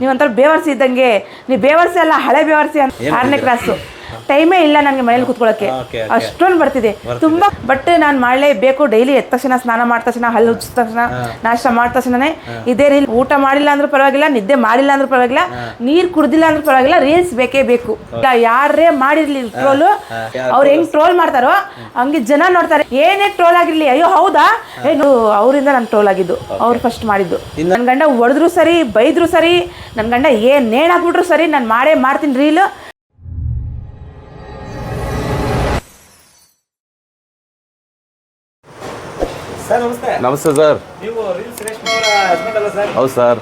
ನೀವಂತರ ಬೇವರ್ಸಿ ಇದ್ದಂಗೆ ನೀವು ಬೇವರ್ಸಿ ಅಲ್ಲ ಹಳೆ ಬೇವರ್ಸಿ ಅಂತ ಆರನೇ ಕ್ಲಾಸು ಟೈಮೇ ಇಲ್ಲ ನನಗೆ ಮನೇಲಿ ಕುತ್ಕೊಳ್ಳೋಕೆ. ಅಷ್ಟೊಂದು ಬರ್ತಿದೆ. ತುಂಬಾ ಬಟ್ ನಾನು ಮಾಡಲೇಬೇಕು. ಡೈಲಿ ಎದ್ದ ತಕ್ಷಣ ಸ್ನಾನ ಮಾಡಿದ ತಕ್ಷಣ ಹಲ್ಲು ಉಜ್ಜಿದ ತಕ್ಷಣ ನಾಷ್ಟ ಮಾಡಿದ ತಕ್ಷಣನೇ ಇದೇ ರೀಲ್. ಊಟ ಮಾಡಿಲ್ಲ ಅಂದ್ರೂ ಪರವಾಗಿಲ್ಲ ನಿದ್ದೆ ಮಾಡಿಲ್ಲ ಅಂದ್ರೂ ಪರವಾಗಿಲ್ಲ ನೀರು ಕುಡ್ದಿಲ್ಲ ಅಂದ್ರೂ ಪರವಾಗಿಲ್ಲ ರೀಲ್ಸ್ ಬೇಕೇ ಬೇಕು. ಯಾರೇ ಮಾಡಿರ್ಲಿ ಟ್ರೋಲು ಅವ್ರು ಹೆಂಗ್ ಟ್ರೋಲ್ ಮಾಡ್ತಾರೋ ಹಂಗೆ ಜನ ನೋಡ್ತಾರೆ. ಏನೇ ಟ್ರೋಲ್ ಆಗಿರ್ಲಿ ಅಯ್ಯೋ ಹೌದಾ? ಏನು ಅವರಿಂದ ನಾನು ಟ್ರೋಲ್ ಆಗಿದ್ದು. ಅವ್ರು ಫಸ್ಟ್ ಮಾಡಿದ್ದು. ನನ್ನ ಗಂಡ ಹೊಡೆದ್ರು ಸರಿ ಬೈದ್ರು ಸರಿ ನನ್ನ ಗಂಡ ಏನ್ ನೇಣಾಕ್ಬಿಟ್ರು ಸರಿ ನಾನು ಮಾಡೇ ಮಾಡ್ತೀನಿ ರೀಲ್. ನಮಸ್ತೆ. ನಮಸ್ತೆ ಸರ್. ನೀವು ರೀಲ್ಸ್ ರೇಷ್ಮೆ ಅವರ ಹಸ್ಬೆಂಡ್ ಅಲ್ಲ ಸರ್? ಹೌದು ಸರ್.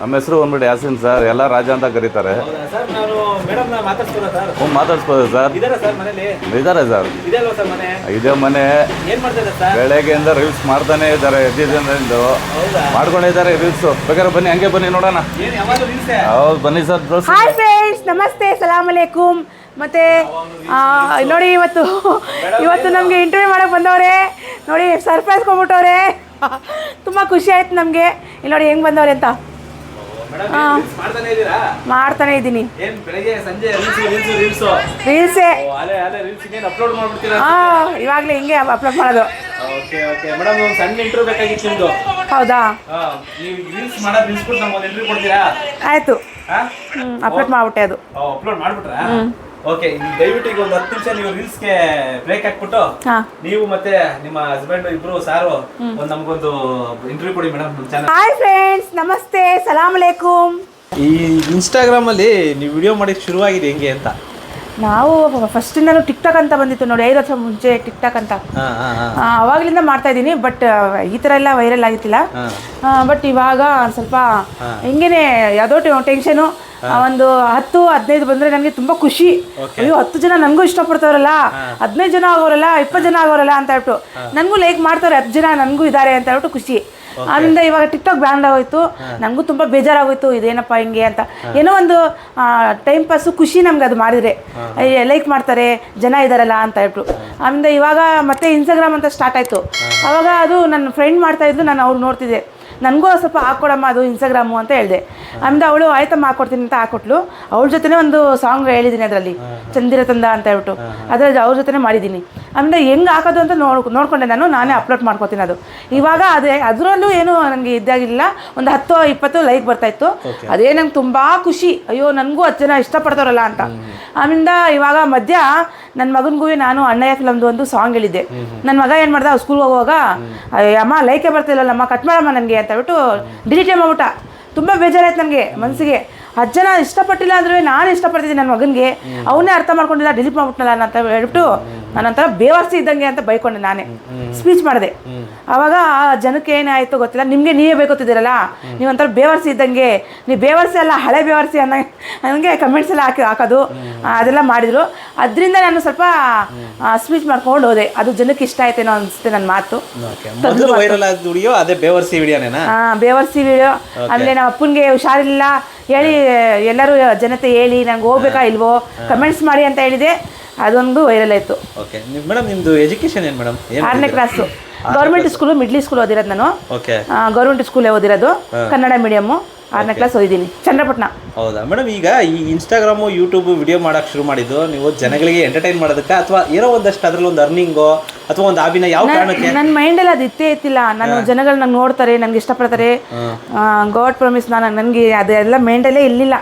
ನಿಮ್ಮ ಹೆಸರು? ಬಂದ್ಬಿಟ್ಟು ಯಾಸಿನ್ ಸರ್. ಎಲ್ಲ ರಾಜ ಅಂತ ಕರೀತಾರೆ. ಹೌದಾ ಸರ್? ನಾನು ಮೇಡಮ್ನ ಮಾತಾಡ್ಸ್ಬೋದಾ ಸರ್? ಹ್ಞೂ ಮಾತಾಡ್ಸ್ಬೋದು ಸರ್. ಇದಾರೆ ಸರ್ ಮನೇಲಿ? ಇದ್ದಾರೆ ಸರ್. ಇದೆ ಸರ್ ಮನೆ? ಇದೇ ಮನೆ. ಏನ್ ಮಾಡ್ತಾ ಇದ್ದಾರೆ ಸರ್? ಬೆಳಗ್ಗೆಯಿಂದ ರೀಲ್ಸ್ ಮಾಡ್ತಾನೆ ಇದ್ದಾರೆ ಎದ್ದಿದ್ದರಿಂದ ಮಾಡ್ಕೊಂಡಿದ್ದಾರೆ ರೀಲ್ಸ್ ಬೇಕಾದ್ರೆ ಬನ್ನಿ ಹಂಗೆ ಬನ್ನಿ ನೋಡೋಣ. ಏನ್ ಯಾವಾಗಲೂ ರೀಲ್ಸ್ ಹೌದು ಬನ್ನಿ ಸರ್ ತೋರ್ಸಿ. ಹಾಯ್ ಫ್ರೆಂಡ್ಸ್ ನಮಸ್ತೆ. ಸಲಾಮ್ ಅಲೈಕುಮ್ ಮತ್ತೆ ನೋಡಿ ಇವತ್ತು ಇವತ್ತು ನಮಗೆ ಇಂಟರ್ವ್ಯೂ ಮಾಡಕ್ಕೆ ಬಂದವ್ರೆ. ನೋಡಿ ಸರ್ಪ್ರೈಸ್ ಕೊಟ್ಬಿಟ್ಟವ್ರೆ. ತುಂಬ ಖುಷಿ ಆಯ್ತು ನಮಗೆ. ಇಲ್ಲಿ ನೋಡಿ ಹೆಂಗೆ ಬಂದವ್ರೆ ಅಂತ. ಹಾಂ. ಮಾಡ್ತಾನೆ ಇದ್ದೀನಿ. ರೀಲ್ಸ್ ಹಾಂ ಇವಾಗಲೇ ಹಿಂಗೆ ಅಪ್ಲೋಡ್ ಮಾಡೋದು. ಹೌದಾ? ಆಯಿತು. ಹ್ಞೂ ಅಪ್ಲೋಡ್ ಮಾಡ್ಬಿಟ್ಟೆ ಅದು. ಓಕೆ ದಯವಿಟ್ಟು ಈಗ ಒಂದು ಹತ್ತು ನಿಮಿಷ ನೀವು ರೀಲ್ಸ್ಗೆ ಬ್ರೇಕ್ ಹಾಕ್ಬಿಟ್ಟು ಹಾಂ. ನೀವು ಮತ್ತೆ ನಿಮ್ಮ ಹಸ್ಬೆಂಡ್ ಇಬ್ರು ಸಾರು ಒಂದು ನಮಗೊಂದು ಇಂಟರ್ವ್ಯೂ ಕೊಡಿ ಮೇಡಮ್ ನಮ್ಮ ಚಾನಲ್ ಹಾಯ್ ಫ್ರೆಂಡ್ಸ್ ನಮಸ್ತೆ ಸಲಾಮ್ ಅಲೈಕುಮ್. ಈ ಇನ್ಸ್ಟಾಗ್ರಾಮ್ ಅಲ್ಲಿ ನೀವು ವಿಡಿಯೋ ಮಾಡಿಕ್ ಶುರುವಾಗಿದೆ ಹೆಂಗೆ ಅಂತ? ನಾವು ಫಸ್ಟಿಂದನೂ ಟಿಕ್ ಟಾಕ್ ಅಂತ ಬಂದಿತ್ತು ನೋಡಿ ಐದು ವರ್ಷ ಮುಂಚೆ ಟಿಕ್ ಟಾಕ್ ಅಂತ. ಹಾ ಹಾ ಹಾ. ಅವಾಗ್ಲಿಂದ ಮಾಡ್ತಾ ಇದ್ದೀನಿ ಬಟ್ ಈ ಥರ ಎಲ್ಲ ವೈರಲ್ ಆಗಿತ್ತಿಲ್ಲ. ಹಾ. ಬಟ್ ಇವಾಗ ಸ್ವಲ್ಪ ಹಿಂಗೇನೆ ಯಾವುದೋ ಟೆನ್ಷನು ಒಂದು ಹತ್ತು ಹದಿನೈದು ಬಂದರೆ ನನಗೆ ತುಂಬ ಖುಷಿ. ಅಯ್ಯೋ ಹತ್ತು ಜನ ನನಗೂ ಇಷ್ಟಪಡ್ತಾರಲ್ಲ ಹದಿನೈದು ಜನ ಆಗೋರಲ್ಲ ಇಪ್ಪತ್ತು ಜನ ಆಗೋರಲ್ಲ ಅಂತ ಹೇಳ್ಬಿಟ್ಟು ನನಗೂ ಲೈಕ್ ಮಾಡ್ತಾರೆ ಹತ್ತು ಜನ ನನಗೂ ಇದ್ದಾರೆ ಅಂತ ಹೇಳ್ಬಿಟ್ಟು ಖುಷಿ. ಆಮೇಲೆ ಇವಾಗ ಟಿಕ್ಟಾಕ್ ಬ್ಯಾನ್ ಆಗೋಯ್ತು. ನನಗೂ ತುಂಬ ಬೇಜಾರಾಗೋಯ್ತು ಇದೇನಪ್ಪ ಹಿಂಗೆ ಅಂತ. ಏನೋ ಒಂದು ಟೈಮ್ ಪಾಸು ಖುಷಿ ನಮ್ಗೆ ಅದು ಮಾಡಿದ್ರೆ. ಲೈಕ್ ಮಾಡ್ತಾರೆ ಜನ ಇದ್ದಾರಲ್ಲ ಅಂತ ಹೇಳ್ಬಿಟ್ಟು. ಆಮೇಲೆ ಇವಾಗ ಮತ್ತೆ ಇನ್ಸ್ಟಾಗ್ರಾಮ್ ಅಂತ ಸ್ಟಾರ್ಟ್ ಆಯಿತು. ಅವಾಗ ಅದು ನನ್ನ ಫ್ರೆಂಡ್ ಮಾಡ್ತಾ ಇದ್ದು ನಾನು ಅವ್ರು ನೋಡ್ತಿದ್ದೆ. ನನಗೂ ಸ್ವಲ್ಪ ಹಾಕ್ಕೊಡಮ್ಮ ಅದು ಇನ್ಸ್ಟಾಗ್ರಾಮು ಅಂತ ಹೇಳಿದೆ. ಆಮೇಲೆ ಅವಳು ಆಯ್ತಮ್ಮ ಹಾಕೊಡ್ತೀನಿ ಅಂತ ಹಾಕೊಟ್ಲು. ಅವ್ಳ ಜೊತೆನೇ ಒಂದು ಸಾಂಗ್ ಹೇಳಿದ್ದೀನಿ ಅದರಲ್ಲಿ. ಚಂದಿರ ತಂದ ಅಂತ ಹೇಳ್ಬಿಟ್ಟು. ಅದರಲ್ಲಿ ಅವ್ರ ಜೊತೆನೇ ಮಾಡಿದ್ದೀನಿ ಆಮೇಲೆ ಹೆಂಗೆ ಹಾಕೋದು ಅಂತ ನೋಡ್ ನೋಡ್ಕೊಂಡೆ ನಾನು ನಾನೇ ಅಪ್ಲೋಡ್ ಮಾಡ್ಕೊತೀನಿ ಅದು. ಇವಾಗ ಅದೇ ಅದರಲ್ಲೂ ಏನು ನನಗೆ ಇದಾಗಿಲ್ಲ. ಒಂದು ಹತ್ತು ಇಪ್ಪತ್ತು ಲೈಕ್ ಬರ್ತಾಯಿತ್ತು ಅದೇ ನಂಗೆ ತುಂಬ ಖುಷಿ. ಅಯ್ಯೋ ನನಗೂ ಹತ್ತು ಜನ ಇಷ್ಟಪಡ್ತಾರಲ್ಲ ಅಂತ. ಆಮೇಲೆ ಇವಾಗ ಮಧ್ಯ ನನ್ನ ಮಗನಿಗೂ ನಾನು ಅಣ್ಣಯ್ಯ ಫಿಲಮ್ದು ಒಂದು ಸಾಂಗ್ ಹೇಳಿದ್ದೆ. ನನ್ನ ಮಗ ಏನು ಮಾಡ್ದೆ ಸ್ಕೂಲ್ಗೆ ಹೋಗುವಾಗ "ಅಯ್ಯ, ಅಮ್ಮ ಲೈಕೆ ಬರ್ತಿಲ್ಲಲ್ಲಮ್ಮ ಕಟ್ ಮಾಡಮ್ಮ ನನಗೆ ಅಂತ ಹೇಳ್ಬಿಟ್ಟು ಡಿಲೀಟೇ ಮಾಡ್ಬಿಟ್ಟ. ತುಂಬ ಬೇಜಾರಾಯ್ತು ನನಗೆ ಮನಸ್ಸಿಗೆ ಅಜ್ಜನ ಜನ ಇಷ್ಟಪಟ್ಟಿಲ್ಲ ಅಂದ್ರೆ ನಾನು ಇಷ್ಟಪಡ್ತಿದ್ದೀನಿ ನನ್ನ ಮಗನಿಗೆ. ಅವನೇ ಅರ್ಥ ಮಾಡ್ಕೊಂಡಿಲ್ಲ ಡಿಲೀಟ್ ಮಾಡ್ಬಿಟ್ನಲ್ಲ ಅಂತ ಹೇಳ್ಬಿಟ್ಟು ನಾನೊಂಥರ ಬೇವರ್ಸಿ ಇದ್ದಂಗೆ ಅಂತ ಬೈಕೊಂಡೆ ನಾನೇ. ಸ್ಪೀಚ್ ಮಾಡಿದೆ. ಅವಾಗ ಆ ಜನಕ್ಕೆ ಏನಾಯಿತು ಗೊತ್ತಿಲ್ಲ? ನಿಮಗೆ ನೀವೇ ಬೇಕೊತ್ತಿದ್ದೀರಲ್ಲ ಒಂಥರ ಬೇವರ್ಸಿ ಇದ್ದಂಗೆ ನೀವು ಬೇವರ್ಸಿ ಅಲ್ಲ ಹಳೆ ಬೇವರ್ಸಿ ಅನ್ನೋ ನನಗೆ ಕಮೆಂಟ್ಸ್ ಎಲ್ಲ ಹಾಕಿ ಹಾಕೋದು ಅದೆಲ್ಲ ಮಾಡಿದರು. ಅದರಿಂದ ನಾನು ಸ್ವಲ್ಪ ಸ್ಪೀಚ್ ಮಾಡ್ಕೊಂಡು ಹೋದೆ. ಅದು ಜನಕ್ಕೆ ಇಷ್ಟ ಆಯ್ತೇನೋ ಅನಿಸುತ್ತೆ ನನ್ನ ಮಾತು. ವಿಡಿಯೋ ಅದೇ ಬೇವರ್ಸಿ ವಿಡಿಯೋನೇನಾ? ಆ, ಬೇವರ್ಸಿ ವಿಡಿಯೋ. ಆಮೇಲೆ ನಮ್ಮ ಅಪ್ಪನಿಗೆ ಹುಷಾರಿಲ್ಲ. ಹೇಳಿ ಎಲ್ಲರೂ ಜನತೆ ಹೇಳಿ ನಂಗೆ ಹೋಗ್ಬೇಕಾ ಇಲ್ವೋ? ಕಮೆಂಟ್ಸ್ ಮಾಡಿ ಅಂತ ಹೇಳಿದೆ. ಅದೊಂದು ವೈರಲ್ ಆಯ್ತು. ಓಕೆ ಮೇಡಮ್ ಏನು ಆರನೇ class government school middle school ಓದಿರೋದು ನಾನು ಓಕೆ ಗೌರ್ಮೆಂಟ್ ಸ್ಕೂಲೇ ಓದಿರೋದು ಕನ್ನಡ ಮೀಡಿಯಮ್ಮು ಆರನೇ ಕ್ಲಾಸ್ ಓದಿದ್ದೀನಿ. ಚಂದ್ರಪಟ್ಟಣ ಹೌದಾ? ಮೇಡಮ್ ಈಗ ಈ ಇನ್ಸ್ಟಾಗ್ರಾಮು ಯೂಟ್ಯೂಬ್ ವಿಡಿಯೋ ಮಾಡಕ್ ಶುರು ಮಾಡಿದ್ದು ನೀವು ಜನಗಳಿಗೆ ಎಂಟರ್ಟೈನ್ ಮಾಡೋದಕ್ಕೆ ಅಥವಾ ಏನೋ ಒಂದಷ್ಟು ಅದ್ರಲ್ಲಿ ಒಂದು ಅರ್ನಿಂಗೋ ಅಥವಾ ಒಂದು ಆಬಿನ ಯಾವ ಕಾರಣಕ್ಕೆ? ನನ್ನ ಮೈಂಡಲ್ಲಿ ಅದು ಇತ್ತೇ ಇತ್ತಿಲ್ಲ ನಾನು ಜನಗಳು ನಂಗೆ ನೋಡ್ತಾರೆ ನನಗೆ ಇಷ್ಟಪಡ್ತಾರೆ. ಗಾಡ್ ಪ್ರಾಮಿಸ್ ನಾನು ನನಗೆ ಅದೆಲ್ಲ ಮೈಂಡಲ್ಲೇ ಇರಲಿಲ್ಲ.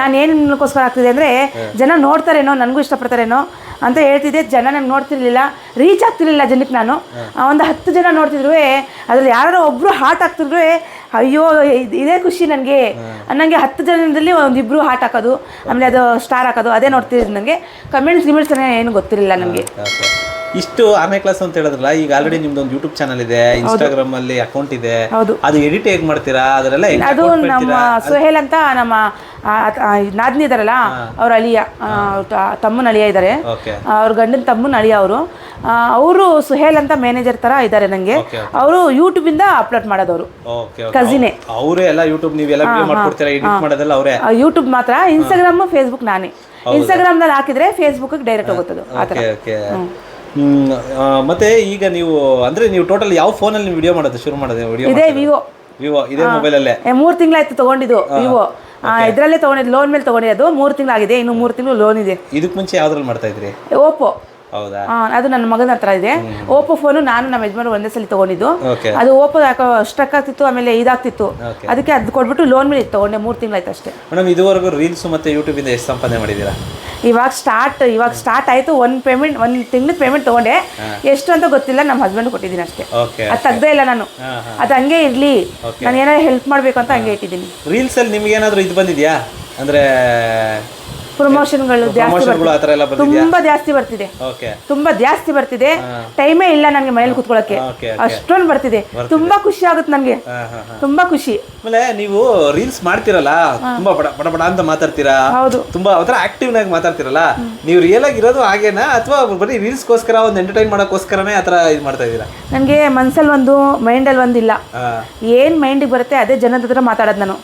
ನಾನು ಏನಕ್ಕೋಸ್ಕರ ಆಗ್ತಿದೆ ಅಂದರೆ ಜನ ನೋಡ್ತಾರೇನೋ ನನಗೂ ಇಷ್ಟಪಡ್ತಾರೇನೋ ಅಂತ ಹೇಳ್ತಿದ್ದೆ. ಜನ ನಂಗೆ ನೋಡ್ತಿರ್ಲಿಲ್ಲ. ರೀಚ್ ಆಗ್ತಿರ್ಲಿಲ್ಲ ಜನಕ್ಕೆ ನಾನು. ಒಂದು ಹತ್ತು ಜನ ನೋಡ್ತಿದ್ರು ಅದ್ರಲ್ಲಿ ಯಾರೋ ಒಬ್ಬರು ಹಾರ್ಟ್ ಆಗ್ತಿದ್ರು ಅಯ್ಯೋ ಇದ್- ಇದೇ ಖುಷಿ ನನಗೆ. ನನಗೆ ಹತ್ತು ಜನದಲ್ಲಿ ಒಂದಿಬ್ರು ಹಾಟ್ ಹಾಕೋದು ಆಮೇಲೆ ಅದು ಸ್ಟಾರ್ ಹಾಕೋದು ಅದೇ ನೋಡ್ತಿದ್ದು ನನಗೆ ಕಮೆಂಟ್ಸ್ ಗಿಮೆಂಟ್ಸ್ ಏನು ಗೊತ್ತಿರಲಿಲ್ಲ ನನಗೆ. ಇಷ್ಟು ಆರನೇ ಕ್ಲಾಸ್ ಅಂತ ಹೇಳಿದ್ರಲ್ಲ ಈಗ ಆಲ್ರೆಡಿ ನಿಮ್ದು ಒಂದು ಯೂಟ್ಯೂಬ್ ಚಾನಲ್ ಇದೆ ಇನ್ಸ್ಟಾಗ್ರಾಮ್ ಅಲ್ಲಿ ಅಕೌಂಟ್ ಇದೆ. ಅದು ಎಡಿಟ್ ಹೇಗ್ ಮಾಡ್ತೀರಾ? ಅದರೆಲ್ಲ ಅದು ನಮ್ಮ? ಸುಹೇಲ್ ಅಂತ ನಮ್ಮ ನಾದ್ನಿ ಇದಾರಲ್ಲ ಅವ್ರ ಅಳಿಯ ತಮ್ಮನ ಅಳಿಯ ಇದ್ದಾರೆ ಅವ್ರ ಗಂಡನ ತಮ್ಮನ ಅಳಿಯ ಅವರು. ಅವರು ಸುಹೇಲ್ ಅಂತ ಮ್ಯಾನೇಜರ್ ತರ ಇದ್ದಾರೆ ನಂಗೆ. ಅವರು ಯೂಟ್ಯೂಬ್ ಇಂದ ಅಪ್ಲೋಡ್ ಮಾಡೋದವರು. ಕಸಿನೇ ಅವರೇ ಎಲ್ಲ ಯೂಟ್ಯೂಬ್ ನೀವೆಲ್ಲ ಮಾಡ್ಕೊಡ್ತೀರಾ ಎಡಿಟ್ ಮಾಡೋದೆಲ್ಲ ಅವರೇ? ಯೂಟ್ಯೂಬ್ ಮಾತ್ರ ಇನ್ಸ್ಟಾಗ್ರಾಮ್ ಫೇಸ್ಬುಕ್ ನಾನೇ. ಇನ್ಸ್ಟಾಗ್ರಾಮ್ನಲ್ಲಿ ಹಾಕಿದ್ರೆ ಫೇಸ್ಬುಕ್ ಡೈರೆಕ್ಟ್ ಹೋಗುತ್ತದೆ ಆ ಮತ್ತೆ ಈಗ ನೀವು ಅಂದ್ರೆ ನೀವು ಟೋಟಲ್ ಯಾವ ಫೋನಲ್ಲಿ ಅಲ್ಲಿ ವಿಡಿಯೋ ಮಾಡೋದು ಶುರು ಮಾಡೋದು ವಿಡಿಯೋ ಇದೇ ವಿವೋ ವಿವೋ ಇದೇ ಮೊಬೈಲಲ್ಲೇ ಮೂರು ತಿಂಗಳಾಯ್ತು ತಗೊಂಡಿದ್ದು ವಿವೋ ಇದರಲ್ಲೇ ತಗೊಂಡಿದ್ದು ಲೋನ್ ಮೇಲೆ ತಗೊಂಡಿದ್ದು ಮೂರು ತಿಂಗಳಾಗಿದೆ ಇನ್ನು ಮೂರು ತಿಂಗಳು ಲೋನ್ ಇದೆ. ಇದಕ್ಕೆ ಮುಂಚೆ ಯಾವ್ದ್ರಲ್ಲಿ ಮಾಡ್ತಾ ಇದ್ರಿ? ಓಪೋ ಅದು ನನ್ನ ಮಗನ ಹತ್ರ ಇದೆ. ಓಪೋ ಫೋನು ನಾನು ನಮ್ಮ ಯಜಮಾನ ಒಂದೇ ಸಲ ತಗೊಂಡಿದ್ದು. ಅದು ಓಪೋ ಯಾಕೋ ಸ್ಟ್ರಕ್ ಆಗ್ತಿತ್ತು ಆಮೇಲೆ ಇದಾಗ್ತಿತ್ತು ಅದಕ್ಕೆ ಅದು ಕೊಟ್ಬಿಟ್ಟು ಲೋನ್ ಮೇಲೆ ತಗೊಂಡೆ ಮೂರು ತಿಂಗಳಾಯ್ತು ಅಷ್ಟೇ ಮೇಡಮ್ ಇದುವರೆಗೂ ರೀಲ್ಸ್ ಮತ್ತೆ ಯೂಟ್ಯೂಬ್ ಇಂದ ಎಷ್ಟು ಸಂಪಾದನೆ ಮಾಡಿದ್ದೀರಾ? ಇವಾಗ ಸ್ಟಾರ್ಟ್ ಇವಾಗ ಸ್ಟಾರ್ಟ್ ಆಯಿತು ಒಂದು ಪೇಮೆಂಟ್ ಒಂದು ತಿಂಗಳ ಪೇಮೆಂಟ್ ತಗೊಂಡೆ. ಎಷ್ಟು ಅಂತ ಗೊತ್ತಿಲ್ಲ ನಮ್ಮ ಹಸ್ಬೆಂಡ್ ಕೊಟ್ಟಿದ್ದೀನಿ ಅಷ್ಟೇ. ಅದು ತೆಗ್ದೇ ಇಲ್ಲ ನಾನು. ಅದು ಹಂಗೆ ಇರಲಿ. ನಾನು ಏನಾದ್ರು ಹೆಲ್ಪ್ ಮಾಡಬೇಕು ಅಂತ ಹಂಗೆ ಇಟ್ಟಿದ್ದೀನಿ. ರೀಲ್ಸ್ ಅಲ್ಲಿ ನಿಮ್ಗೆ ಏನಾದ್ರು ಇದು ಬಂದಿದ್ಯಾ? ಅಂದ್ರೆ ಪ್ರಮೋಷನ್ಗಳು ಜಾಸ್ತಿ ತುಂಬಾ ಜಾಸ್ತಿ ಬರ್ತಿದೆ. ತುಂಬಾ ಜಾಸ್ತಿ ಬರ್ತಿದೆ. ಟೈಮೇ ಇಲ್ಲ ನನಗೆ ಮನೇಲಿ ಕುತ್ಕೊಳ್ಳೋಕೆ. ಅಷ್ಟೊಂದು ಬರ್ತಿದೆ. ತುಂಬಾ ಖುಷಿ ಆಗುತ್ತೆ ನನಗೆ. ತುಂಬಾ ಖುಷಿ. ಆಮೇಲೆ ನೀವು ರೀಲ್ಸ್ ಮಾಡ್ತಿರಲ್ಲ? ತುಂಬಾ ಬಡ ಬಡ ಬಡ ಅಂತ ಮಾತಾಡ್ತೀರಾ? ಹೌದು. ತುಂಬಾ ಒಂಥರ ಆಕ್ಟಿವ್ ಆಗಿ ಮಾತಾಡ್ತಿರಲ್ಲ? ನೀವು ರಿಯಲ್ ಆಗಿರೋದು ಹಾಗೇನಾ? ಅಥವಾ ಬರೀ ರೀಲ್ಸ್ಗೋಸ್ಕರ ಒಂದು ಎಂಟರ್ಟೈನ್ ಮಾಡೋಕ್ಕೋಸ್ಕರನೇ ಆತರ ಇದು ಮಾಡ್ತಾ ಇದ್ದೀರಾ? ನನಗೆ ಮನ್ಸಲ್ಲಿ ಒಂದು ಮೈಂಡಲ್ಲಿ ಒಂದಿಲ್ಲ ಏನ್ ಮೈಂಡಿಗೆ ಬರುತ್ತೆ ಅದೇ ಜನದ ಹತ್ರ ಮಾತಾಡೋದು ನಾನು.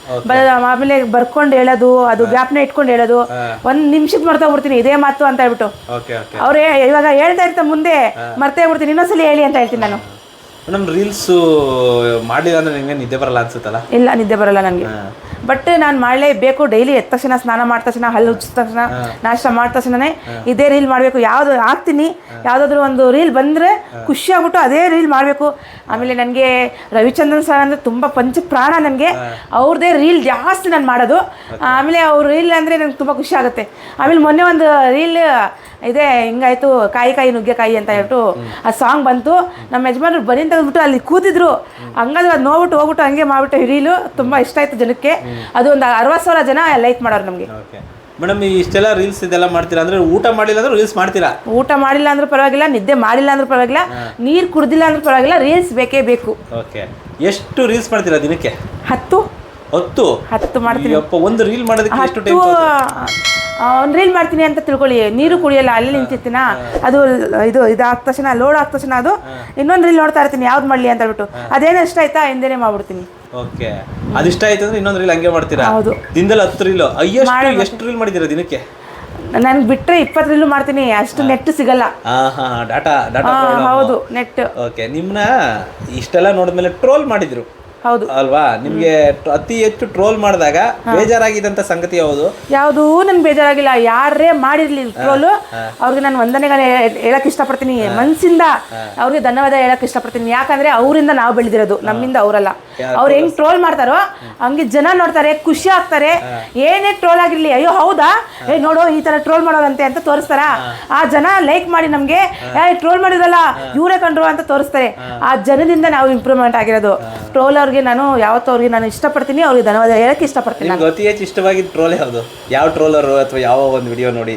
ಆಮೇಲೆ ಬರ್ಕೊಂಡು ಹೇಳೋದು ಅದು ಗ್ಯಾಪ್ನ ಇಟ್ಕೊಂಡು ಹೇಳೋದು. ಒಂದ್ ನಿಮಿಷಕ್ಕೆ ಮರ್ತಾ ಬಿಡ್ತೀನಿ ಇದೇ ಮಾತು ಅಂತ ಹೇಳ್ಬಿಟ್ಟು. ಅವ್ರು ಇವಾಗ ಹೇಳ್ತಾ ಇರ್ತ ಮುಂದೆ ಮರ್ತೇ ಬಿಡ್ತೀನಿ ಇನ್ನೊಂದ್ಸಲಿ ಹೇಳಿ ಅಂತ ಹೇಳ್ತೀನಿ ನಾನು. ನಮ್ ರೀಲ್ಸ್ ಮಾಡಲಿಲ್ಲ ಅಂದ್ರೆ ನಿಮಗೆ ನಿದ್ದೆ ಬರಲ್ಲ ಅನ್ಸುತ್ತಲ್ಲ? ಇಲ್ಲ ನಿದ್ದೆ ಬರಲ್ಲ ನನಗೆ ಬಟ್ ನಾನು ಮಾಡಲೇಬೇಕು ಡೈಲಿ ಎದ್ದ ತಕ್ಷಣ ಸ್ನಾನ ಮಾಡಿದ ತಕ್ಷಣ ಹಲ್ಲು ಉಜ್ಜಿದ ತಕ್ಷಣ ನಾಷ್ಟ ಮಾಡಿದ ತಕ್ಷಣನೇ ಇದೇ ರೀಲ್ ಮಾಡಬೇಕು. ಯಾವುದು ಹಾಕ್ತೀನಿ ಯಾವುದಾದ್ರೂ ಒಂದು ರೀಲ್ ಬಂದರೆ ಖುಷಿ ಆಗ್ಬಿಟ್ಟು ಅದೇ ರೀಲ್ ಮಾಡಬೇಕು. ಆಮೇಲೆ ನನಗೆ ರವಿಚಂದ್ರನ್ ಸರ್ ಅಂದರೆ ತುಂಬ ಪಂಚ ಪ್ರಾಣ ನನಗೆ ಅವ್ರದ್ದೇ ರೀಲ್ ಜಾಸ್ತಿ ನಾನು ಮಾಡೋದು. ಆಮೇಲೆ ಅವ್ರ ರೀಲ್ ಅಂದರೆ ನನಗೆ ತುಂಬ ಖುಷಿ ಆಗುತ್ತೆ. ಆಮೇಲೆ ಮೊನ್ನೆ ಒಂದು ರೀಲ್ ಇದೇ ಹಿಂಗಾಯ್ತು ಕಾಯಿ ಕಾಯಿ ನುಗ್ಗೆಕಾಯಿ ಅಂತ ಹೇಳ್ಬಿಟ್ಟು ಆ ಸಾಂಗ್ ಬಂತು. ನಮ್ಮ ಯಜಮಾನರು ಬನ್ನಿ ತೆಗೆದ್ಬಿಟ್ಟು ಅಲ್ಲಿ ಕೂತಿದ್ರು. ಹಂಗಾದ್ರೆ ಅದು ನೋಡ್ಬಿಟ್ಟು ಹೋಗ್ಬಿಟ್ಟು ಹಂಗೆ ಮಾಡ್ಬಿಟ್ಟು ರೀಲು ತುಂಬ ಇಷ್ಟ ಆಯ್ತು ಜನಕ್ಕೆ. ಅದು ಒಂದು ಅರವತ್ತು ಸಾವಿರ ಜನ ಲೈಕ್ ಮಾಡೋರು ನಮಗೆ. ಮೇಡಮ್ ಈ ಇಷ್ಟೆಲ್ಲ ರೀಲ್ಸ್ ಇದೆಲ್ಲ ಮಾಡ್ತೀರಾ? ಅಂದ್ರೆ ಊಟ ಮಾಡಿಲ್ಲ ಅಂದ್ರೆ ರೀಲ್ಸ್ ಮಾಡ್ತೀರಾ? ಊಟ ಮಾಡಿಲ್ಲ ಅಂದ್ರೆ ಪರವಾಗಿಲ್ಲ ನಿದ್ದೆ ಮಾಡಿಲ್ಲ ಅಂದ್ರೆ ಪರವಾಗಿಲ್ಲ ನೀರು ಕುಡ್ದಿಲ್ಲ ಅಂದ್ರೆ ಪರವಾಗಿಲ್ಲ ರೀಲ್ಸ್ ಬೇಕೇ ಬೇಕು. ಓಕೆ. ಎಷ್ಟು ರೀಲ್ಸ್ ಮಾಡ್ತೀರಾ ದಿನಕ್ಕೆ? ಹತ್ತು. ಹತ್ತು? ಹತ್ತು ಮಾಡ್ತೀವಿ. ಒಂದು ರೀಲ್ ಮಾಡೋದಕ್ಕೆ ಎಷ್ಟು ಟೈಮ್ ಒಂದು ರೀಲ್ ಮಾಡ್ತೀನಿ ಅಂತ ತಿಳ್ಕೊಳ್ಳಿ. ನೀರು ಕುಡಿಯಲ್ಲ ಅಲ್ಲಿ ನಿಂತಿರ್ತೀನ? ಅದು ಇದು ಇದಾದ ತಕ್ಷಣ ಲೋಡ್ ಆದ ತಕ್ಷಣ ಅದು ಇನ್ನೊಂದು ರೀಲ್ ನೋಡ್ತಾ ಇರ್ತೀನಿ ಯಾವ್ದು ಮಾಡಲಿ ಅಂತ ಹೇಳ್ಬಿಟ್ಟು. ಅದೇನು ಇಷ್ಟ ಆಯ್ತಾ? ಹಿಂದೆನೆ ಮಾಡ್ಬಿಡ್ತೀನಿ. ಓಕೆ. ಅದಿಷ್ಟ ಆಯ್ತು ಅಂದ್ರೆ ಇನ್ನೊಂದು ರೀಲ್ ಹಂಗೆ ಮಾಡ್ತೀರಾ? ಹೌದು. ದಿನದಲ್ಲಿ ಹತ್ತು ರೀಲ್ ಅಯ್ಯಷ್ಟು ಎಷ್ಟು ರೀಲ್ ಮಾಡಿದ್ದೀರಾ ದಿನಕ್ಕೆ? ನನ್ಗೆ ಬಿಟ್ರೆ ಇಪ್ಪತ್ತು ರೀಲು ಮಾಡ್ತೀನಿ ಅಷ್ಟು ನೆಟ್ ಸಿಗಲ್ಲ. ಡಾಟಾ ಡಾಟಾ ಹೌದು ನೆಟ್ ಓಕೆ ನಿಮ್ಮನ್ನ ಇಷ್ಟೆಲ್ಲ ನೋಡಿದ್ಮೇಲೆ ಟ್ರೋಲ್ ಮಾಡಿದ್ರು. ಹೌದು. ಅಲ್ವಾ? ನಿಮ್ಗೆ ಅತಿ ಹೆಚ್ಚು ಟ್ರೋಲ್ ಮಾಡಿದಾಗ ಬೇಜಾರಾಗಿದ್ದಂತ ಸಂಗತಿ ಯಾವುದು? ಯಾವುದು ನನ್ಗೆ ಬೇಜಾರಾಗಿಲ್ಲ. ಯಾರೇ ಮಾಡಿರ್ಲಿ ಟ್ರೋಲು ಅವ್ರಿಗೆ ನಾನು ವಂದನೆಗಳನ್ನ ಹೇ- ಹೇಳಕ್ ಇಷ್ಟಪಡ್ತೀನಿ. ಮನ್ಸಿಂದ ಅವ್ರಿಗೆ ಧನ್ಯವಾದ ಹೇಳಕ್ ಇಷ್ಟಪಡ್ತೀನಿ. ಯಾಕಂದ್ರೆ ಅವರಿಂದ ನಾವು ಬೆಳೆದಿರೋದು ನಮ್ಮಿಂದ ಅವರಲ್ಲ. ಅವ್ರು ಹೆಂಗ್ ಟ್ರೋಲ್ ಮಾಡ್ತಾರೋ ಹಂಗೆ ಜನ ನೋಡ್ತಾರೆ ಖುಷಿ ಆಗ್ತಾರೆ. ಏನೇ ಟ್ರೋಲ್ ಆಗಿರ್ಲಿ ಅಯ್ಯೋ ಹೌದಾ? ಏ ನೋಡು ಈ ತರ ಟ್ರೋಲ್ ಮಾಡೋದಂತೆ ಅಂತ ತೋರಿಸ್ತಾರ? ಆ ಜನ ಲೈಕ್ ಮಾಡಿ ನಮ್ಗೆ ಏ ಟ್ರೋಲ್ ಮಾಡಿದ್ರಲ್ಲ ಇವರೇ ಕಂಡ್ರು ಅಂತ ತೋರಿಸ್ತಾರೆ. ಆ ಜನದಿಂದ ನಾವು ಇಂಪ್ರೂವ್ಮೆಂಟ್ ಆಗಿರೋದು. ಟ್ರೋಲ್ ಅವ್ರಿಗೆ ನಾನು ಯಾವತ್ತೂ ಅವ್ರಿಗೆ ನಾನು ಇಷ್ಟಪಡ್ತೀನಿ ಅವ್ರಿಗೆ ಧನ್ಯವಾದ ಹೇಳಕ್ ಇಷ್ಟಪಡ್ತೀನಿ ಅತಿ ಹೆಚ್ಚು ಇಷ್ಟವಾಗಿದ್ದ ಟ್ರೋಲ್ ಯಾವುದು? ಯಾವ ಟ್ರೋಲರ್ ಅಥವಾ ಯಾವ ಒಂದು ವಿಡಿಯೋ ನೋಡಿ?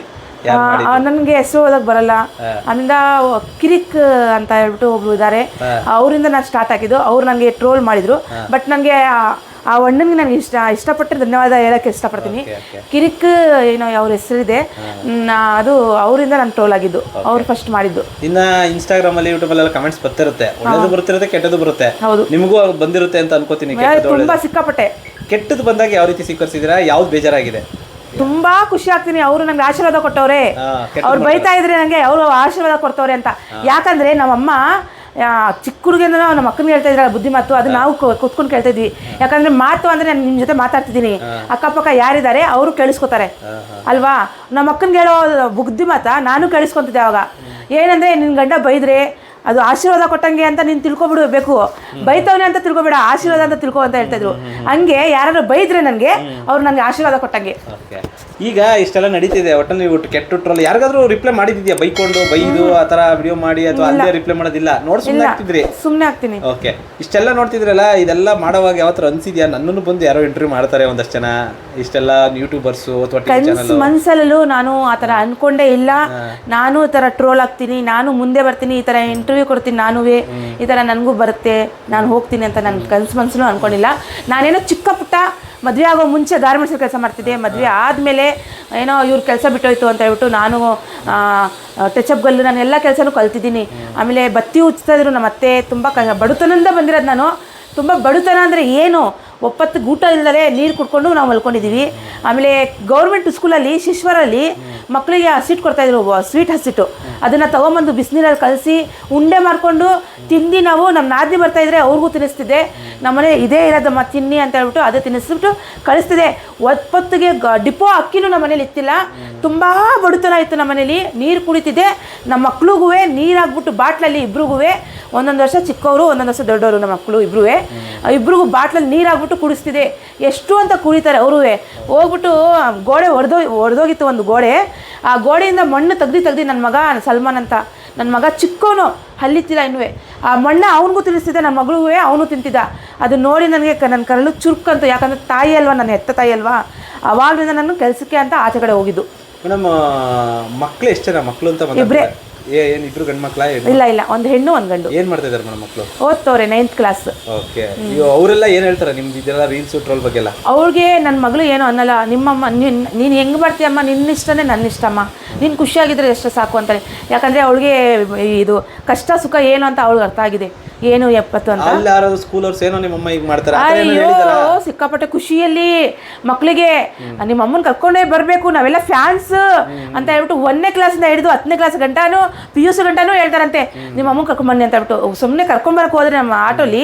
ನನಗೆ ಹೆಸರು ಓದಕ್ ಬರಲ್ಲ. ಅಂದ ಕಿರಿಕ್ ಅಂತ ಹೇಳ್ಬಿಟ್ಟು ಒಬ್ರು ಇದ್ದಾರೆ ಅವರಿಂದ ನಾನು ಸ್ಟಾರ್ಟ್ ಆಗಿದ್ದು ಅವ್ರು ನನಗೆ ಟ್ರೋಲ್ ಮಾಡಿದ್ರು. ಬಟ್ ನನಗೆ ಆ ಅಣ್ಣನಿಗೆ ನನಗೆ ಇಷ್ಟ ಇಷ್ಟಪಟ್ಟರೆ ಧನ್ಯವಾದ ಹೇಳಕ್ಕೆ ಇಷ್ಟಪಡ್ತೀನಿ. ಕಿರಿಕ್ ಏನೋ ಅವ್ರ ಹೆಸರಿದೆ. ಅದು ಅವರಿಂದ ನಾನು ಟ್ರೋಲ್ ಆಗಿದ್ದು. ಅವ್ರು ಫಸ್ಟ್ ಮಾಡಿದ್ದು. ಇನ್ನ ಇನ್ಸ್ಟಾಗ್ರಾಮ್ ಅಲ್ಲಿ ಯೂಟ್ಯೂಬ್ ಅಲ್ಲಿ ಕಮೆಂಟ್ಸ್ ಬರ್ತಿರುತ್ತೆ. ಒಳ್ಳೇದು ಬರ್ತಿರುತ್ತೆ ಕೆಟ್ಟದ್ದು ಬರುತ್ತೆ. ಹೌದು. ನಿಮಗೂ ಅವ್ರು ಬಂದಿರುತ್ತೆ ಅಂತ ಅನ್ಕೋತೀನಿ ತುಂಬಾ ಸಿಕ್ಕಾಪಟ್ಟೆ. ಕೆಟ್ಟದ್ದು ಬಂದಾಗ ಯಾವ ರೀತಿ ಸ್ವೀಕರಿಸಿದಿರಾ ಯಾವ್ದು ಬೇಜಾರಾಗಿದೆ? ತುಂಬಾ ಖುಷಿ ಆಗ್ತೀನಿ. ಅವರು ನಂಗೆ ಆಶೀರ್ವಾದ ಕೊಟ್ಟವ್ರೆ. ಅವ್ರು ಬೈತಾ ಇದ್ರೆ ನನಗೆ ಅವರು ಆಶೀರ್ವಾದ ಕೊಡ್ತವ್ರೆ ಅಂತ. ಯಾಕಂದ್ರೆ ನಮ್ಮಮ್ಮ ಅಮ್ಮ ಚಿಕ್ಕ ಹುಡುಗಿಂದ ನಮ್ಮ ಅಕ್ಕನ ಹೇಳ್ತಾ ಇದ್ರಲ್ಲ ಬುದ್ಧಿ ಮಾತು ಅದು ನಾವು ಕುತ್ಕೊಂಡು ಕೇಳ್ತಾ ಇದ್ವಿ ಯಾಕಂದ್ರೆ ಮಾತು ಅಂದ್ರೆ ನಾನು ನಿಮ್ಮ ಜೊತೆ ಮಾತಾಡ್ತಿದ್ದೀನಿ. ಅಕ್ಕಪಕ್ಕ ಯಾರಿದ್ದಾರೆ ಅವರು ಕೇಳಿಸ್ಕೊತಾರೆ. ಅಲ್ವಾ? ನಮ್ಮ ಅಕ್ಕನಿಗೆ ಹೇಳೋ ಬುದ್ಧಿ ಮಾತ ನಾನು ಕೇಳಿಸ್ಕೊತಿದ್ದೆ ಅವಾಗ. ಏನಂದ್ರೆ ನಿನ್ನ ಗಂಡ ಬೈದ್ರೆ ಅದು ಆಶೀರ್ವಾದ ಕೊಟ್ಟಂಗೆ ಅಂತ ನೀನು ತಿಳ್ಕೊಬಿಡ್ಬೇಕು ಬೈತವನೆ ಅಂತ ತಿಳ್ಕೊಬೇಡ ಆಶೀರ್ವಾದ ಅಂತ ತಿಳ್ಕೊ ಅಂತ ಹೇಳ್ತಾ ಇದ್ರು. ಹಂಗೆ ಯಾರಾದ್ರೂ ಬೈದ್ರೆ ನನಗೆ ಅವ್ರು ನನಗೆ ಆಶೀರ್ವಾದ ಕೊಟ್ಟಂಗೆ. ಈಗ ಇಷ್ಟೆಲ್ಲ ನಡೀತಿದೆ ಒಟ್ಟು ನೀವು ಕೆಟ್ಟ ಟ್ರೋಲ್ ಯಾರಿಗಾದ್ರೂ ರಿಪ್ಲೈ ಮಾಡಿದ್ಯಾ ಬೈಕೊಂಡು ಬೈದು ಆ ತರ ವಿಡಿಯೋ ಮಾಡಿ ಅಥವಾ ಅಲ್ಲೇ ರಿಪ್ಲೈ ಮಾಡೋದಿಲ್ಲ? ನೋಡಿ ಸುಮ್ಮನೆ ಆಗ್ತಿದ್ರಿ? ಸುಮ್ಮನೆ ಆಗ್ತೀನಿ. ಓಕೆ. ಇಷ್ಟೆಲ್ಲ ನೋಡ್ತಿದ್ರಲ್ಲ ಇದೆಲ್ಲ ಮಾಡೋವಾಗ ಯಾವ ಥರ ಅನ್ಸಿದ್ಯಾ? ನನ್ನನ್ನು ಬಂದು ಯಾರೋ ಇಂಟರ್ವ್ಯೂ ಮಾಡ್ತಾರೆ ಒಂದಷ್ಟು ಜನ. ಇಷ್ಟೆಲ್ಲ ಯೂಟ್ಯೂಬರ್ಸು ಅಥವಾ ಮನ್ಸಲ್ಲೂ ನಾನು ಆ ತರ ಅನ್ಕೊಂಡೇ ಇಲ್ಲ. ನಾನು ಈ ತರ ಟ್ರೋಲ್ ಆಗ್ತೀನಿ ನಾನು ಮುಂದೆ ಬರ್ತೀನಿ ಈ ತರ ಇಂಟರ್ವ್ಯೂ ಕೊಡ್ತೀನಿ ನಾನು ಈ ಥರ ನನಗೂ ಬರುತ್ತೆ. ನಾನು ಹೋಗ್ತೀನಿ ಅಂತ ನನ್ನ ಕನ್ಸು ಮನಸ್ಸು ಅನ್ಕೊಂಡಿಲ್ಲ. ನಾನೇನೋ ಚಿಕ್ಕ ಪುಟ್ಟ ಮದುವೆ ಆಗೋ ಮುಂಚೆ ಗಾರ್ಮೆಂಟ್ಸ್ ಕೆಲಸ ಮಾಡ್ತಿದ್ದೆ. ಮದುವೆ ಆದಮೇಲೆ ಏನೋ ಇವ್ರ ಕೆಲಸ ಬಿಟ್ಟೋಯ್ತು ಅಂತ ಹೇಳ್ಬಿಟ್ಟು ನಾನು ಟಚಪ್ ಗಲ್ಲು ನಾನು ಎಲ್ಲ ಕೆಲಸನೂ ಕಲ್ತಿದ್ದೀನಿ. ಆಮೇಲೆ ಬತ್ತಿ ಉಚ್ಚಿದ್ರು ನಮ್ಮ ಅತ್ತೆ ತುಂಬ ಕ, ಬಡತನದಿಂದ ಬಂದಿರೋದು ನಾನು. ತುಂಬ ಬಡತನ ಅಂದರೆ ಏನು? ಒಪ್ಪತ್ತು ಗೂಟ ಇಲ್ಲದೆ ನೀರು ಕುಡ್ಕೊಂಡು ನಾವು ಮಲ್ಕೊಂಡಿದ್ದೀವಿ. ಆಮೇಲೆ ಗೌರ್ಮೆಂಟ್ ಸ್ಕೂಲಲ್ಲಿ ಶಿಶ್ವರಲ್ಲಿ ಮಕ್ಕಳಿಗೆ ಹಸಿಟ್ಟು ಕೊಡ್ತಾಯಿದ್ರು ಸ್ವೀಟ್ ಹಸಿಟ್ಟು ಅದನ್ನು ತೊಗೊಂಬಂದು ಬಿಸಿನೀರಲ್ಲಿ ಕಲಸಿ ಉಂಡೆ ಮಾಡಿಕೊಂಡು ತಿಂದು ನಾವು ನಮ್ಮ ನಾದಿನಿ ಬರ್ತಾಯಿದ್ರೆ ಅವ್ರಿಗೂ ತಿನ್ನಿಸ್ತಿದ್ದೆ. ನಮ್ಮನೆ ಇದೇ ಇರೋದಮ್ಮ, ತಿನ್ನಿ ಅಂತ ಹೇಳ್ಬಿಟ್ಟು ಅದೇ ತಿನ್ನಿಸ್ಬಿಟ್ಟು ಕಳಿಸ್ತಿದೆ. ಒಪ್ಪತ್ತಿಗೆ ಗ, ಡಿಪೋ ಅಕ್ಕಿನೂ ನಮ್ಮ ಮನೇಲಿ ಇತ್ತಿಲ್ಲ. ತುಂಬ ಬಡತನ ಇತ್ತು ನಮ್ಮ ಮನೇಲಿ. ನೀರು ಕುಡಿತಿದ್ದೆ. ನಮ್ಮ ಮಕ್ಳಿಗೂ ನೀರಾಗ್ಬಿಟ್ಟು ಬಾಟ್ಲಲ್ಲಿ ಇಬ್ರಿಗೂ ಒಂದೊಂದು ವರ್ಷ ಚಿಕ್ಕವರು ಒಂದೊಂದು ವರ್ಷ ದೊಡ್ಡವರು ನಮ್ಮ ಮಕ್ಕಳು ಇಬ್ರುವೇ. ಇಬ್ರಿಗೂ ಬಾಟ್ಲಲ್ಲಿ ನೀರಾಗ್ಬಿಟ್ಟು ಕುಡಿಸ್ತಿದೆ. ಎಷ್ಟು ಅಂತ ಕುಡಿತಾರೆ ಅವರು ಹೋಗ್ಬಿಟ್ಟು ಗೋಡೆ ಹೊಡೆದೋಗಿ ಹೊಡೆದೋಗಿತ್ತು ಒಂದು ಗೋಡೆ. ಆ ಗೋಡೆಯಿಂದ ಮಣ್ಣು ತೆಗ್ದು ತೆಗ್ದು ನನ್ನ ಮಗ ಸಲ್ಮಾನ್ ಅಂತ. ನನ್ನ ಮಗ ಚಿಕ್ಕವನು ಹಲ್ಲಿತ್ತಿಲ್ಲ ಇನ್ನೂ ಆ ಮಣ್ಣ ಅವನಿಗೂ ತಿನ್ನಿಸ್ತಿದ್ದೆ ನನ್ನ ಮಗಳಿಗೂ ಅವನು ತಿಂತಿದ್ದ. ಅದು ನೋಡಿ ನನಗೆ ನನ್ನ ಕರಳು ಚುರುಕಂತು ಯಾಕಂದರೆ ತಾಯಿ ಅಲ್ವಾ ನನ್ನ ಹೆತ್ತ ತಾಯಿ ಅಲ್ವಾ? ಅವಾಗಲಿಂದ ನಾನು ಕೆಲಸಕ್ಕೆ ಅಂತ ಆಚೆ ಕಡೆ ಹೋಗಿದ್ದು. ಮೇಡಮ್ ಮಕ್ಕಳು ಎಷ್ಟು ಜನ ಮಕ್ಕಳು ಅಂತ. ಏ ಏನು ಇಬ್ರು ಗಂಡು ಮಕ್ಕಳ ಇಲ್ಲ ಇಲ್ಲ ಒಂದು ಹೆಣ್ಣು ಒಂದು ಗಂಡು. ಏನು ಮಾಡ್ತಾ ಇದ್ದಾರೆ ಮೇಡಮ್ ಮಕ್ಕಳು ಓದ್ತವ್ರೆ ನೈನ್ತ್ ಕ್ಲಾಸ್ ಓಕೆ. ಅವರೆಲ್ಲ ಏನು ಹೇಳ್ತಾರೆ ನಿಮ್ದು ಇದೆಲ್ಲ ರೀಲ್ಸ್ ಟ್ರೋಲ್ ಬಗ್ಗೆ ಎಲ್ಲ ಅವ್ಳಿಗೆ ನನ್ನ ಮಗಳು ಏನು ಅನ್ನಲ್ಲ ನಿಮ್ಮಮ್ಮ ನೀನು ನೀನು ಹೆಂಗೆ ಮಾಡ್ತೀಯಮ್ಮ ನಿನ್ನ ಇಷ್ಟನೇ ನನ್ನ ಇಷ್ಟಮ್ಮ. ನೀನು ಖುಷಿಯಾಗಿದ್ರೆ ಎಷ್ಟು ಸಾಕು ಅಂತಾರೆ. ಯಾಕಂದರೆ ಅವಳಿಗೆ ಇದು ಕಷ್ಟ ಸುಖ ಏನು ಅಂತ ಅವಳಿಗೆ ಅರ್ಥ ಆಗಿದೆ. ಏನು ಎಪ್ಪತ್ತು ಅಂತ? ಅಲ್ಲಿ ಯಾರಾದ್ರು ಸ್ಕೂಲರ್ಸ್ ಏನೋ ನಿಮ್ಮಮ್ಮ ಈಗ ಮಾಡ್ತಾರೆ ಆ ಥರ ಏನೋ ಅಯ್ಯೋ ಹೇಳಿದಾರ? ಸಿಕ್ಕಾಪಟ್ಟೆ ಖುಷಿಯಲ್ಲಿ ಮಕ್ಕಳಿಗೆ ನಿಮ್ಮ ಅಮ್ಮನ ಕರ್ಕೊಂಡೇ ಬರಬೇಕು ನಾವೆಲ್ಲ ಫ್ಯಾನ್ಸ್ ಅಂತ ಹೇಳ್ಬಿಟ್ಟು ಒಂದನೇ ಕ್ಲಾಸಿಂದ ಹಿಡಿದು ಹತ್ತನೇ ಕ್ಲಾಸ್ ಗಂಟಾನು ಪಿ ಯು ಸಿ ಗಂಟಾನು ಹೇಳ್ತಾರಂತೆ. ನಿಮ್ಮ ಅಮ್ಮನ ಕರ್ಕೊಂಬನ್ನಿ ಅಂತ ಹೇಳ್ಬಿಟ್ಟು ಸುಮ್ಮನೆ ಕರ್ಕೊಂಬರಕ್ಕೆ ಹೋದ್ರೆ ನಮ್ಮ ಆಟೋಲಿ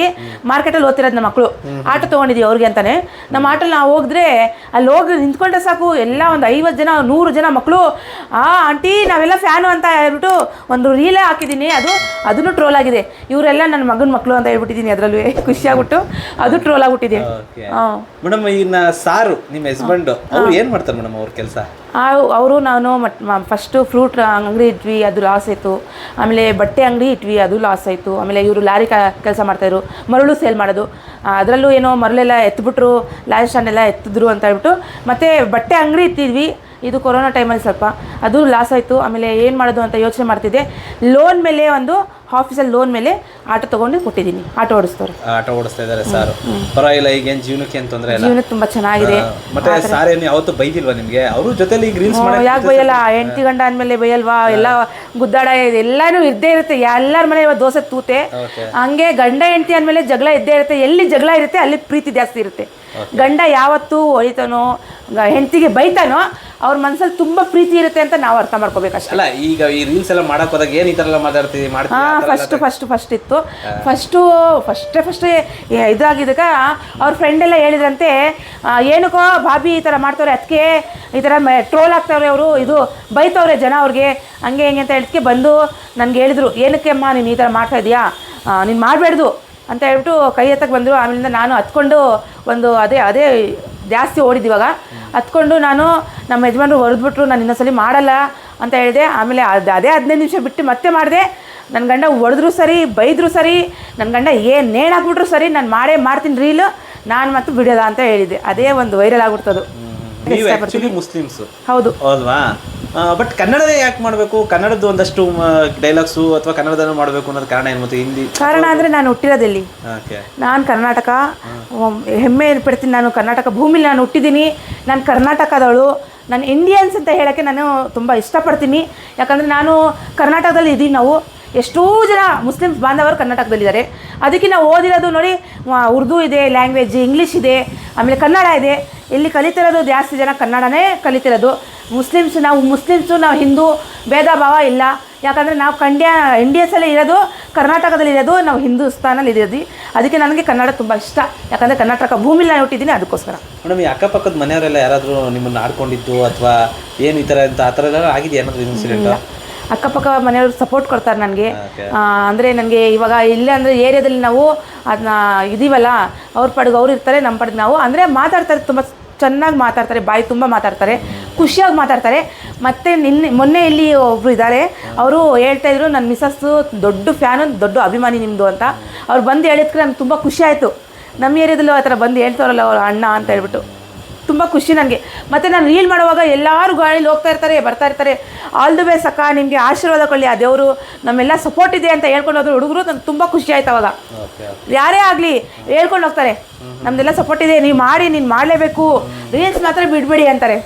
ಮಾರ್ಕೆಟಲ್ಲಿ ಓದ್ತಿರೋದು ನಮ್ಮ ಮಕ್ಕಳು ಆಟೋ ತೊಗೊಂಡಿದ್ದೀವಿ ಅವ್ರಿಗೆ ಅಂತಾನೆ. ನಮ್ಮ ಆಟೋಲಿ ನಾವು ಹೋಗಿದ್ರೆ ಅಲ್ಲಿ ಹೋಗಿ ನಿಂತ್ಕೊಂಡ್ರೆ ಸಾಕು ಎಲ್ಲ ಒಂದು ಐವತ್ತು ಜನ ನೂರು ಜನ ಮಕ್ಕಳು ಆ ಆಂಟಿ ನಾವೆಲ್ಲ ಫ್ಯಾನು ಅಂತ ಹೇಳ್ಬಿಟ್ಟು ಒಂದು ರೀಲೇ ಹಾಕಿದ್ದೀನಿ. ಅದು ಅದನ್ನು ಟ್ರೋಲ್ ಆಗಿದೆ. ಇವರೆಲ್ಲ ನನ್ನ ಮಗನ ಮಕ್ಕಳು ಅಂತ ಹೇಳ್ಬಿಟ್ಟಿದ್ದೀನಿ ಅದರಲ್ಲೂ. ಖುಷಿಯಾಗ್ಬಿಟ್ಟು. ಅದು ಟ್ರೋಲ್ ಆಗ್ಬಿಟ್ಟಿದೆ. ಹಾಂ ಮೇಡಮ್ ಇನ್ನ ಸಾರು ನಿಮ್ಮ ಹಸ್ಬೆಂಡ್ ಅವ್ರು ಏನು ಮಾಡ್ತಾರೆ ಮೇಡಮ್ ಅವ್ರ ಕೆಲಸ? ಅವರು ನಾನು ಮಟ್ ಫಸ್ಟು ಫ್ರೂಟ್ ಅಂಗಡಿ ಇಟ್ವಿ ಅದು ಲಾಸ್ ಆಯಿತು. ಆಮೇಲೆ ಬಟ್ಟೆ ಅಂಗಡಿ ಇಟ್ವಿ ಅದು ಲಾಸ್ ಆಯಿತು. ಆಮೇಲೆ ಇವರು ಲಾರಿ ಕೆಲಸ ಮಾಡ್ತಾಯಿದ್ರು ಮರಳು ಸೇಲ್ ಮಾಡೋದು. ಅದರಲ್ಲೂ ಏನೋ ಮರಳೆಲ್ಲ ಎತ್ಬಿಟ್ರು ಲಾರಿ ಸ್ಟ್ಯಾಂಡ್ ಎಲ್ಲ ಎತ್ತಿದ್ರು ಅಂತ ಹೇಳ್ಬಿಟ್ಟು. ಮತ್ತು ಬಟ್ಟೆ ಅಂಗಡಿ ಇಟ್ಟಿದ್ವಿ. ಇದು ಕೊರೋನಾ ಟೈಮಲ್ಲಿ ಸ್ವಲ್ಪ ಅದು ಲಾಸ್ ಆಯಿತು. ಆಮೇಲೆ ಏನು ಮಾಡೋದು ಅಂತ ಯೋಚನೆ ಮಾಡ್ತಿದ್ದೆ. ಲೋನ್ ಮೇಲೆ ಒಂದು ಆಫೀಸಲ್ಲಿ ಲೋನ್ ಮೇಲೆ ಆಟೋ ತೊಗೊಂಡು ಕೊಟ್ಟಿದ್ದೀನಿ. ಆಟೋ ಓಡಿಸ್ತಾರೆ ಆಟೋ ಓಡಿಸ್ತಾ ಇದ್ದಾರೆ ಸರ್. ಪರವಾಗಿಲ್ಲ ಈಗೇನು ಜೀವನಕ್ಕೆ ಏನು ತೊಂದರೆ ಇಲ್ಲ. ಜೀವನ ತುಂಬ ಚೆನ್ನಾಗಿದೆ. ಮತ್ತೆ ಸಾರ್ ಏನು ಯಾವತ್ತೂ ಬೈದಿಲ್ವಾ ನಿಮಗೆ? ಅವರು ಜೊತೆಲಿ ಈಗ ರೀಲ್ಸ್ ಮಾಡಿ ಯಾಕೆ ಬೈಯಲ್ಲ? ಹೆಂಡತಿ ಗಂಡ ಅಂದಮೇಲೆ ಬೈಯಲ್ವಾ? ಎಲ್ಲ ಗುದ್ದಾಡ ಎಲ್ಲಾನು ಇದ್ದೇ ಇರುತ್ತೆ. ಎಲ್ಲರ ಮನೆ ಇವಾಗ ದೋಸೆ ತೂತೆ. ಹಂಗೆ ಗಂಡ ಹೆಂಡತಿ ಅಂದಮೇಲೆ ಜಗಳ ಇದ್ದೇ ಇರುತ್ತೆ. ಎಲ್ಲಿ ಜಗಳ ಇರುತ್ತೆ ಅಲ್ಲಿ ಪ್ರೀತಿ ಜಾಸ್ತಿ ಇರುತ್ತೆ. ಗಂಡ ಯಾವತ್ತೂ ಹೊಯ್ತಾನೋ ಹೆಂಡತಿಗೆ ಬೈತಾನೋ ಅವ್ರ ಮನಸ್ಸಲ್ಲಿ ತುಂಬ ಪ್ರೀತಿ ಇರುತ್ತೆ ಅಂತ ನಾವು ಅರ್ಥ ಮಾಡ್ಕೋಬೇಕಷ್ಟೇ. ಅಲ್ಲ ಈಗ ಈ ರೀಲ್ಸ್ ಎಲ್ಲ ಮಾಡಕ್ ಹೋದಾಗ ಏನು ಈ ಥರ ಎಲ್ಲ ಮಾತಾಡ್ತೀವಿ ಮಾಡ್ತೀವಿ ಹಾಂ ಫಸ್ಟ್ ಫಸ್ಟ್ ಫಸ್ಟ್ ಇತ್ತು. ಫಸ್ಟು ಫಸ್ಟೇ ಫಸ್ಟೇ ಇದಾಗಿದ್ದಾಗ ಅವ್ರ ಫ್ರೆಂಡ್ ಎಲ್ಲ ಹೇಳಿದ್ರಂತೆ ಆ, ಏನಕ್ಕೋ ಭಾಬಿ ಈ ಥರ ಮಾಡ್ತವ್ರೆ ಅದಕ್ಕೆ ಈ ಥರ ಟ್ರೋಲ್ ಆಗ್ತಾವ್ರೆ ಅವರು ಇದು ಬೈತವ್ರೆ ಜನ ಅವ್ರಿಗೆ ಹಂಗೆ ಹೆಂಗೆ ಅಂತ ಹೇಳಿದ್ಕೆ ಬಂದು ನನಗೆ ಹೇಳಿದ್ರು ಏನಕ್ಕೆ ಅಮ್ಮ ನೀನು ಈ ಥರ ಮಾಡ್ತಾ ಇದೀಯಾ? ನೀನು ಮಾಡಬೇಡ್ದು. ಅಂತ ಹೇಳ್ಬಿಟ್ಟು ಕೈ ಎತ್ತಕ್ಕೆ ಬಂದರು. ಆಮೇಲಿಂದ ನಾನು ಹತ್ಕೊಂಡು ಒಂದು ಅದೇ ಅದೇ ಜಾಸ್ತಿ ಓಡಿದ್ದಿವಾಗ ಹತ್ಕೊಂಡು ನಾನು ನಮ್ಮ ಯಜಮಾನರು ಹೊರದ್ಬಿಟ್ರು ನಾನು ಇನ್ನೊಂದ್ಸಲಿ ಮಾಡಲ್ಲ ಅಂತ ಹೇಳಿದೆ. ಆಮೇಲೆ ಅದು ಅದೇ ಹದಿನೈದು ನಿಮಿಷ ಬಿಟ್ಟು ಮತ್ತೆ ಮಾಡಿದೆ. ನನ್ನ ಗಂಡ ಹೊಡೆದ್ರು ಸರಿ ಬೈದ್ರು ಸರಿ ನನ್ನ ಗಂಡ ಏನು ನೇಣಾಕ್ಬಿಟ್ರು ಸರಿ ನಾನು ಮಾಡೇ ಮಾಡ್ತೀನಿ ರೀಲು ನಾನು ಮತ್ತು ಬಿಡೋದ ಅಂತ ಹೇಳಿದೆ. ಅದೇ ಒಂದು ವೈರಲ್ ಆಗ್ಬಿಡ್ತದು. ಹೌದು. ಹೌದವಾ? ಬಟ್ ಕನ್ನಡದೇ ಯಾಕೆ ಮಾಡಬೇಕು? ಕನ್ನಡದ ಒಂದಷ್ಟು ಡೈಲಾಗ್ಸು ಅಥವಾ ಕನ್ನಡದನ್ನು ಮಾಡಬೇಕು ಅನ್ನೋದು ಕಾರಣ ಏನು ಮತ್ತು ಹಿಂದಿ? ಕಾರಣ ಅಂದರೆ ನಾನು ಹುಟ್ಟಿರೋದೆಲ್ಲಿ ಓಕೆ. ನಾನು ಕರ್ನಾಟಕ. ಹೆಮ್ಮೆ ಪಡ್ತೀನಿ ನಾನು ಕರ್ನಾಟಕ ಭೂಮಿಲಿ ನಾನು ಹುಟ್ಟಿದ್ದೀನಿ. ನಾನು ಕರ್ನಾಟಕದವಳು. ನಾನು ಇಂಡಿಯನ್ಸ್ ಅಂತ ಹೇಳೋಕ್ಕೆ ನಾನು ತುಂಬ ಇಷ್ಟಪಡ್ತೀನಿ. ಯಾಕಂದರೆ ನಾನು ಕರ್ನಾಟಕದಲ್ಲಿ ಇದ್ದೀನಿ ನಾವು. ಎಷ್ಟೋ ಜನ ಮುಸ್ಲಿಮ್ಸ್ ಬಾಂಧವರು ಕರ್ನಾಟಕದಲ್ಲಿದ್ದಾರೆ. ಅದಕ್ಕೆ ನಾವು ಓದಿರೋದು ನೋಡಿ ಉರ್ದು ಇದೆ ಲ್ಯಾಂಗ್ವೇಜ್ ಇಂಗ್ಲೀಷ್ ಇದೆ ಆಮೇಲೆ ಕನ್ನಡ ಇದೆ. ಇಲ್ಲಿ ಕಲಿತಿರೋದು ಜಾಸ್ತಿ ಜನ ಕನ್ನಡನೇ ಕಲಿತಿರೋದು. ಮುಸ್ಲಿಮ್ಸ್ ನಾವು ಮುಸ್ಲಿಮ್ಸು ನಾವು ಹಿಂದೂ ಭೇದ ಭಾವ ಇಲ್ಲ. ಯಾಕಂದರೆ ನಾವು ಕಂಡ್ಯ ಅಲ್ಲಿ ಇರೋದು ಕರ್ನಾಟಕದಲ್ಲಿ ಇರೋದು ನಾವು ಹಿಂದೂಸ್ತಾನಲ್ಲಿ ಇರೋದು ಅದಕ್ಕೆ ನನಗೆ ಕನ್ನಡ ತುಂಬ ಇಷ್ಟ. ಯಾಕಂದರೆ ಕರ್ನಾಟಕ ಭೂಮಿಲಿ ನಾನು ಹುಟ್ಟಿದ್ದೀನಿ ಅದಕ್ಕೋಸ್ಕರ. ಮೇಡಮ್ ಈ ಅಕ್ಕಪಕ್ಕದ ಮನೆಯವರೆಲ್ಲ ಯಾರಾದರೂ ನಿಮ್ಮನ್ನು ಆಡ್ಕೊಂಡಿದ್ದು ಅಥವಾ ಏನು ಈ ಥರ ಅಂತ ಆ ಥರ ಎಲ್ಲ ಆಗಿದೆಯಾ ಏನಾದರೂ ಇನ್ಸಿಡೆಂಟ್ ಅಕ್ಕಪಕ್ಕ ಮನೆಯವರು ಸಪೋರ್ಟ್ ಕೊಡ್ತಾರೆ ನನಗೆ. ಅಂದರೆ ನನಗೆ ಇವಾಗ ಇಲ್ಲೇ ಅಂದರೆ ಏರಿಯಾದಲ್ಲಿ ನಾವು ಅದನ್ನ ಇದೀವಲ್ಲ ಅವ್ರ ಪಡೆಗೆ ಅವ್ರು ಇರ್ತಾರೆ ನಮ್ಮ ಪಡೆಗೆ ನಾವು. ಅಂದರೆ ಮಾತಾಡ್ತಾರೆ ತುಂಬ ಚೆನ್ನಾಗಿ ಮಾತಾಡ್ತಾರೆ ಬಾಯಿ ತುಂಬ ಮಾತಾಡ್ತಾರೆ ಖುಷಿಯಾಗಿ ಮಾತಾಡ್ತಾರೆ. ಮತ್ತು ನಿನ್ನೆ ಮೊನ್ನೆ ಇಲ್ಲಿ ಒಬ್ಬರು ಇದ್ದಾರೆ ಅವರು ಹೇಳ್ತಾ ಇದ್ರು ನನ್ನ ಮಿಸಸ್ಸು ದೊಡ್ಡ ಫ್ಯಾನು ದೊಡ್ಡ ಅಭಿಮಾನಿ ನಿಮ್ಮದು ಅಂತ. ಅವ್ರು ಬಂದು ಹೇಳಿದ್ಕೆ ನನಗೆ ತುಂಬ ಖುಷಿ ಆಯಿತು. ನಮ್ಮ ಏರಿಯಾದಲ್ಲೂ ಆ ಥರ ಬಂದು ಹೇಳ್ತಾರಲ್ಲ ಅವ್ರ ಅಣ್ಣ ಅಂತ ಹೇಳ್ಬಿಟ್ಟು. ತುಂಬ ಖುಷಿ ನನಗೆ ಮತ್ತು ನಾನು ರೀಲ್ ಮಾಡುವಾಗ ಎಲ್ಲರೂ ಗಾಳಿಲಿ ಹೋಗ್ತಾ ಇರ್ತಾರೆ ಬರ್ತಾ ಇರ್ತಾರೆ. ಆಲ್ ದಿ ವೇ ಅಕ್ಕ ನಿಮಗೆ ಆಶೀರ್ವಾದ ಕೊಳ್ಳಿ ಆ ದೇವರು. ನಮ್ಮೆಲ್ಲ ಸಪೋರ್ಟ್ ಇದೆ ಅಂತ ಹೇಳ್ಕೊಂಡು ಹೋದ್ರು ಹುಡುಗರು ನನಗೆ ತುಂಬ ಖುಷಿ ಆಯ್ತು ಅವಾಗ. ಯಾರೇ ಆಗಲಿ ಹೇಳ್ಕೊಂಡು ಹೋಗ್ತಾರೆ. ನಮ್ದೆಲ್ಲ ಸಪೋರ್ಟ್ ಇದೆ ನೀವು ಮಾಡಿ ನೀನು ಮಾಡಲೇಬೇಕು. ರೀಲ್ಸ್ ಮಾತ್ರ ಬಿಡಬೇಡಿ ಅಂತಾರೆ.